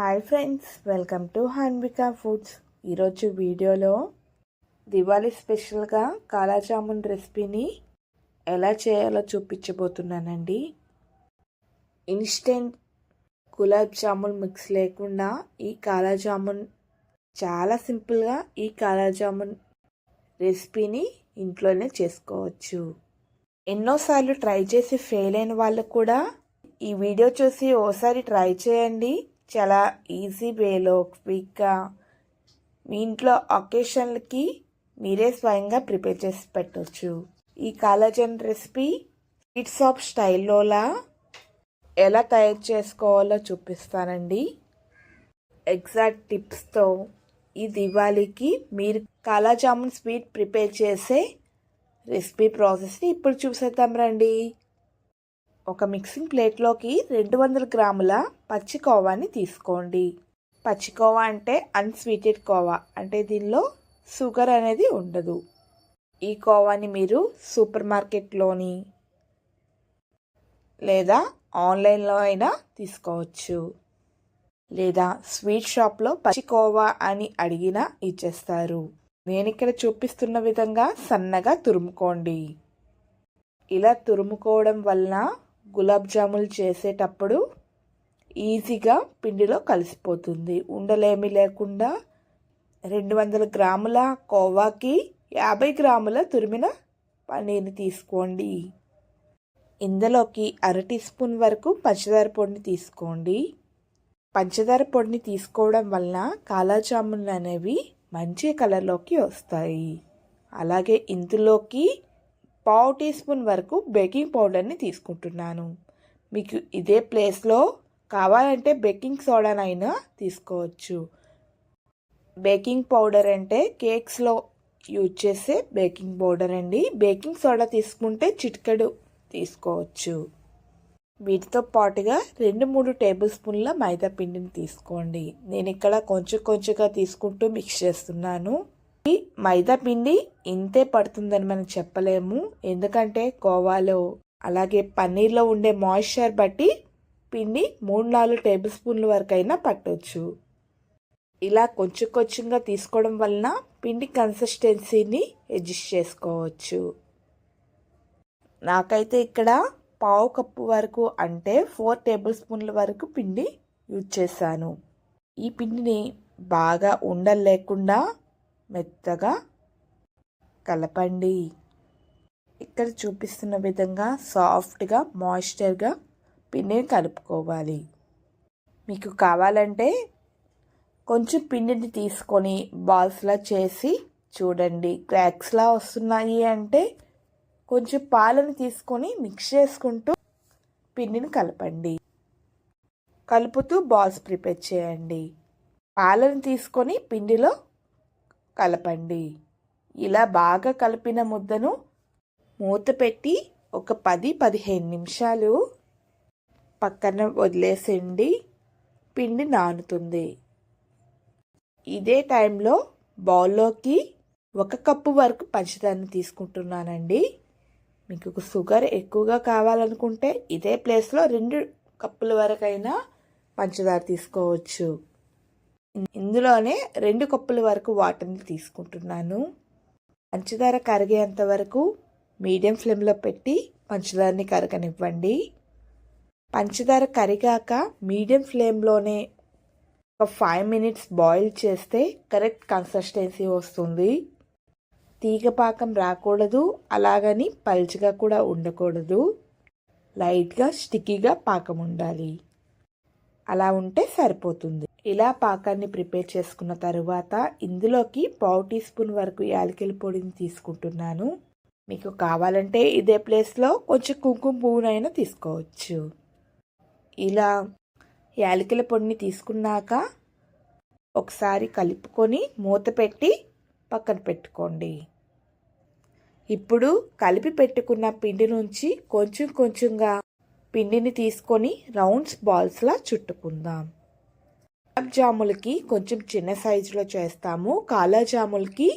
Hi friends welcome to Hanvika foods. ఈరోజు వీడియోలో దివాళీ స్పెషల్గా కాలాజామున్ రెసిపీని ఎలా చేయాలో చూపించబోతున్నానండి. ఇన్స్టెంట్ గులాబ్ జామున్ మిక్స్ లేకుండా ఈ కాలాజామున్ చాలా సింపుల్గా ఈ కాలాజామున్ రెసిపీని ఇంట్లోనే చేసుకోవచ్చు. ఎన్నోసార్లు ట్రై చేసి ఫెయిల్ అయిన వాళ్ళు కూడా ఈ వీడియో చూసి ఓసారి ట్రై చేయండి. చాలా ఈజీ వేలో క్విక్గా మీ ఇంట్లో అకేషన్లకి మీరే స్వయంగా ప్రిపేర్ చేసి పెట్టవచ్చు ఈ కాలజన్ రెసిపీ స్వీట్ షాప్ స్టైల్లోలా ఎలా తయారు చేసుకోవాలో చూపిస్తానండి. ఎగ్జాక్ట్ టిప్స్తో ఈ దివాళీకి మీరు కాలాజామున్ స్వీట్ ప్రిపేర్ చేసే రెసిపీ ప్రాసెస్ని ఇప్పుడు చూసేద్దాం రండి. ఒక మిక్సింగ్ ప్లేట్లోకి రెండు వందల గ్రాముల పచ్చి కోవాని తీసుకోండి. పచ్చి కోవా అంటే అన్స్వీటెడ్ కోవా అంటే దీనిలో షుగర్ అనేది ఉండదు. ఈ కోవాని మీరు సూపర్ మార్కెట్లోని లేదా ఆన్లైన్లో అయినా తీసుకోవచ్చు. లేదా స్వీట్ షాప్లో పచ్చి కోవా అని అడిగినా ఇచ్చేస్తారు. నేను ఇక్కడ చూపిస్తున్న విధంగా సన్నగా తురుముకోండి. ఇలా తురుముకోవడం వలన గులాబ్ జాములు చేసేటప్పుడు ఈజీగా పిండిలో కలిసిపోతుంది. ఉండలేమి లేకుండా రెండు వందల గ్రాముల కోవాకి యాభై గ్రాముల తురిమిన పన్నీర్ని తీసుకోండి. ఇందులోకి అర టీ స్పూన్ వరకు పంచదార పొడిని తీసుకోండి. పంచదార పొడిని తీసుకోవడం వలన కాలా జామున్లు అనేవి మంచి కలర్లోకి వస్తాయి. అలాగే ఇందులోకి పావు టీ స్పూన్ వరకు బేకింగ్ పౌడర్ని తీసుకుంటున్నాను. మీకు ఇదే ప్లేస్లో కావాలంటే బేకింగ్ సోడానైనా తీసుకోవచ్చు. బేకింగ్ పౌడర్ అంటే కేక్స్లో యూజ్ చేసే బేకింగ్ పౌడర్ అండి. బేకింగ్ సోడా తీసుకుంటే చిటికెడు తీసుకోవచ్చు. వీటితో పాటుగా రెండు మూడు టేబుల్ స్పూన్ల మైదా పిండిని తీసుకోండి. నేను ఇక్కడ కొంచెం కొంచెంగా తీసుకుంటూ మిక్స్ చేస్తున్నాను. మైదా పిండి ఇంతే పడుతుందని మనం చెప్పలేము. ఎందుకంటే కోవాలో అలాగే పన్నీర్లో ఉండే మాయిశ్చర్ బట్టి పిండి మూడు నాలుగు టేబుల్ స్పూన్ల వరకు అయినా పట్టవచ్చు ఇలా కొంచెం కొంచెంగా తీసుకోవడం వలన పిండి కన్సిస్టెన్సీని అడ్జస్ట్ చేసుకోవచ్చు. నాకైతే ఇక్కడ పావు కప్పు వరకు అంటే ఫోర్ టేబుల్ స్పూన్ల వరకు పిండి యూజ్ చేశాను. ఈ పిండిని బాగా ఉండలు లేకుండా మెత్తగా కలపండి. ఇక్కడ చూపిస్తున్న విధంగా సాఫ్ట్గా మాయిశ్చర్గా పిండిని కలుపుకోవాలి. మీకు కావాలంటే కొంచెం పిండిని తీసుకొని బాల్స్లా చేసి చూడండి. క్రాక్స్లా వస్తున్నాయి అంటే కొంచెం పాలను తీసుకొని మిక్స్ చేసుకుంటూ పిండిని కలపండి. కలుపుతూ బాల్స్ ప్రిపేర్ చేయండి. పాలను తీసుకొని పిండిలో కలపండి. ఇలా బాగా కలిపిన ముద్దను మూత పెట్టి ఒక పది పదిహేను నిమిషాలు పక్కన వదిలేసేయండి. పిండి నానుతుంది. ఇదే టైంలో బౌల్లోకి ఒక కప్పు వరకు పంచదారని తీసుకుంటున్నానండి. మీకు షుగర్ ఎక్కువగా కావాలనుకుంటే ఇదే ప్లేస్లో రెండు కప్పుల వరకైనా పంచదార తీసుకోవచ్చు. ఇందులోనే రెండు కప్పుల వరకు వాటర్ని తీసుకుంటున్నాను. పంచదార కరిగేంత వరకు మీడియం ఫ్లేమ్లో పెట్టి పంచదారని కరగనివ్వండి. పంచదార కరిగాక మీడియం ఫ్లేమ్లోనే ఒక ఫైవ్ మినిట్స్ బాయిల్ చేస్తే కరెక్ట్ కన్సిస్టెన్సీ వస్తుంది. తీగ పాకం రాకూడదు అలాగని పల్చగా కూడా ఉండకూడదు. లైట్గా స్టిక్కీగా పాకం ఉండాలి. అలా ఉంటే సరిపోతుంది. ఇలా పాకాన్ని ప్రిపేర్ చేసుకున్న తరువాత ఇందులోకి పావు టీ స్పూన్ వరకు యాలకిల పొడిని తీసుకుంటున్నాను. మీకు కావాలంటే ఇదే ప్లేస్లో కొంచెం కుంకుమ పువ్వునైనా తీసుకోవచ్చు. ఇలా యాలకిల పొడిని తీసుకున్నాక ఒకసారి కలుపుకొని మూత పెట్టి పక్కన పెట్టుకోండి. ఇప్పుడు కలిపి పెట్టుకున్న పిండి నుంచి కొంచెం కొంచెంగా పిండిని తీసుకొని రౌండ్స్ బాల్స్లా చుట్టుకుందాం. గులాబ్ జాములకి కొంచెం చిన్న సైజులో చేస్తాము. కాలా జాములకి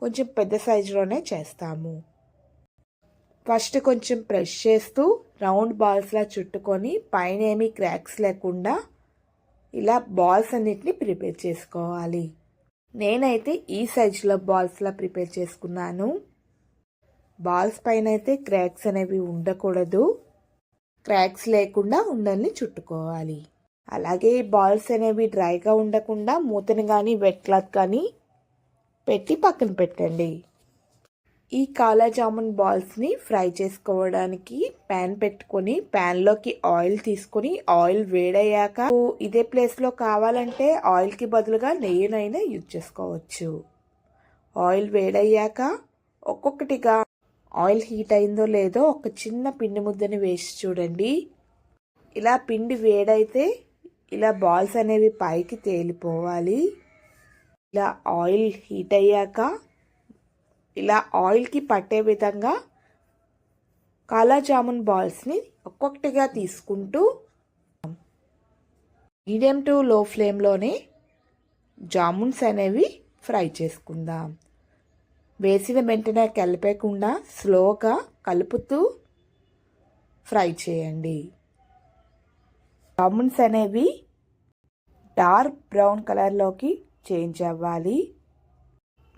కొంచెం పెద్ద సైజులోనే చేస్తాము. ఫస్ట్ కొంచెం ప్రెష్ చేస్తూ రౌండ్ బాల్స్లా చుట్టుకొని పైన ఏమీ క్రాక్స్ లేకుండా ఇలా బాల్స్ అన్నిటిని ప్రిపేర్ చేసుకోవాలి. నేనైతే ఈ సైజులో బాల్స్లా ప్రిపేర్ చేసుకున్నాను. బాల్స్ పైన అయితే క్రాక్స్ అనేవి ఉండకూడదు. క్రాక్స్ లేకుండా ఉండల్ని చుట్టుకోవాలి. అలాగే బాల్స్ అనేవి డ్రైగా ఉండకుండా మూతను కానీ వెట్ క్లాత్ కానీ పెట్టి పక్కన పెట్టండి. ఈ కాలా జామున్ బాల్స్ని ఫ్రై చేసుకోవడానికి ప్యాన్ పెట్టుకొని ప్యాన్లోకి ఆయిల్ తీసుకొని ఆయిల్ వేడయ్యాక ఇదే ప్లేస్లో కావాలంటే ఆయిల్కి బదులుగా నెయ్యినైనా యూజ్ చేసుకోవచ్చు. ఆయిల్ వేడయ్యాక ఒక్కొక్కటిగా ఆయిల్ హీట్ అయిందో లేదో ఒక చిన్న పిండి ముద్దని వేసి చూడండి. ఇలా పిండి వేడైతే ఇలా బాల్స్ అనేవి పైకి తేలిపోవాలి. ఇలా ఆయిల్ హీట్ అయ్యాక ఇలా ఆయిల్కి పట్టే విధంగా కాలా జామున్ బాల్స్ని ఒక్కొక్కటిగా తీసుకుంటూ మీడియం టు లో ఫ్లేమ్లోనే జామున్స్ అనేవి ఫ్రై చేసుకుందాం. వేసిన వెంటనే కలిపేయకుండా స్లోగా కలుపుతూ ఫ్రై చేయండి. జామున్స్ అనేవి డార్క్ బ్రౌన్ కలర్లోకి చేంజ్ అవ్వాలి.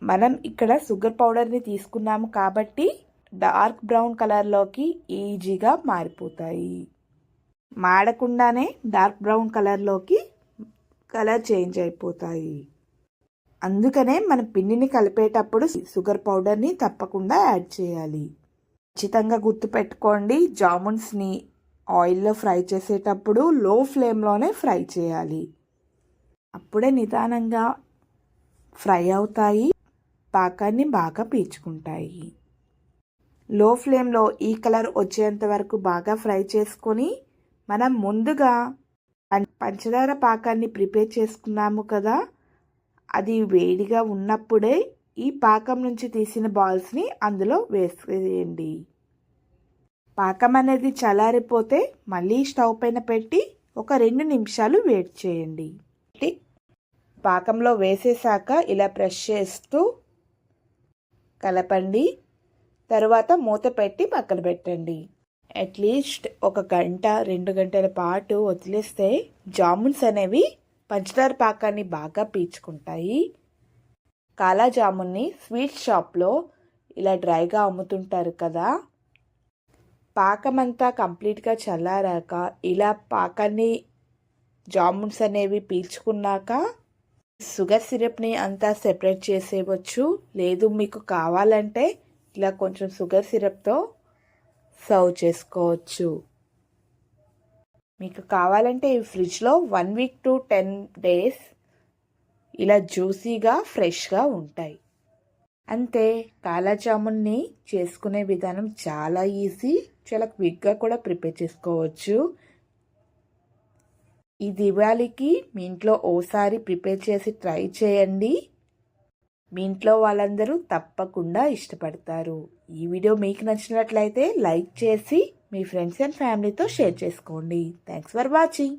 మనం ఇక్కడ షుగర్ పౌడర్ని తీసుకున్నాము కాబట్టి డార్క్ బ్రౌన్ కలర్లోకి ఈజీగా మారిపోతాయి. మాడకుండానే డార్క్ బ్రౌన్ కలర్లోకి కలర్ చేంజ్ అయిపోతాయి. అందుకనే మన పిండిని కలిపేటప్పుడు షుగర్ పౌడర్ని తప్పకుండా యాడ్ చేయాలి. ఖచ్చితంగా గుర్తుపెట్టుకోండి జామున్స్ని ఆయిల్లో ఫ్రై చేసేటప్పుడు లో ఫ్లేమ్లోనే ఫ్రై చేయాలి. అప్పుడే నిదానంగా ఫ్రై అవుతాయి పాకాన్ని బాగా పీల్చుకుంటాయి. లో ఫ్లేమ్లో ఈ కలర్ వచ్చేంత వరకు బాగా ఫ్రై చేసుకొని మనం ముందుగా పంచదార పాకాన్ని ప్రిపేర్ చేసుకున్నాము కదా అది వేడిగా ఉన్నప్పుడే ఈ పాకం నుంచి తీసిన బాల్స్ని అందులో వేసేయండి. పాకం అనేది చల్లారిపోతే మళ్ళీ స్టవ్ పైన పెట్టి ఒక రెండు నిమిషాలు వేడి చేయండి. పాకంలో వేసేసాక ఇలా ప్రెస్ చేస్తూ కలపండి. తర్వాత మూత పెట్టి పక్కన పెట్టండి. అట్లీస్ట్ ఒక గంట రెండు గంటల పాటు వదిలేస్తే జామున్స్ అనేవి పంచదార పాకాన్ని బాగా పీల్చుకుంటాయి. కాలా జామున్ని స్వీట్ షాప్లో ఇలా డ్రైగా అమ్ముతుంటారు కదా పాకం అంతా కంప్లీట్గా చల్లారాక ఇలా పాకాన్ని జామున్స్ అనేవి పీల్చుకున్నాక షుగర్ సిరప్ని అంతా సెపరేట్ చేసేయవచ్చు. లేదు మీకు కావాలంటే ఇలా కొంచెం షుగర్ సిరప్తో సర్వ్ చేసుకోవచ్చు. మీకు కావాలంటే ఈ ఫ్రిడ్జ్లో one week to ten days ఇలా జ్యూసీగా ఫ్రెష్గా ఉంటాయి. అంతే కాలాజామున్ని చేసుకునే విధానం చాలా ఈజీ. చాలా క్విక్గా కూడా ప్రిపేర్ చేసుకోవచ్చు. ఈ దివాళీకి మీ ఇంట్లో ఓసారి ప్రిపేర్ చేసి ట్రై చేయండి. మీ ఇంట్లో వాళ్ళందరూ తప్పకుండా ఇష్టపడతారు. ఈ వీడియో మీకు నచ్చినట్లయితే లైక్ చేసి మీ ఫ్రెండ్స్ అండ్ ఫ్యామిలీతో షేర్ చేసుకోండి. Thanks for watching.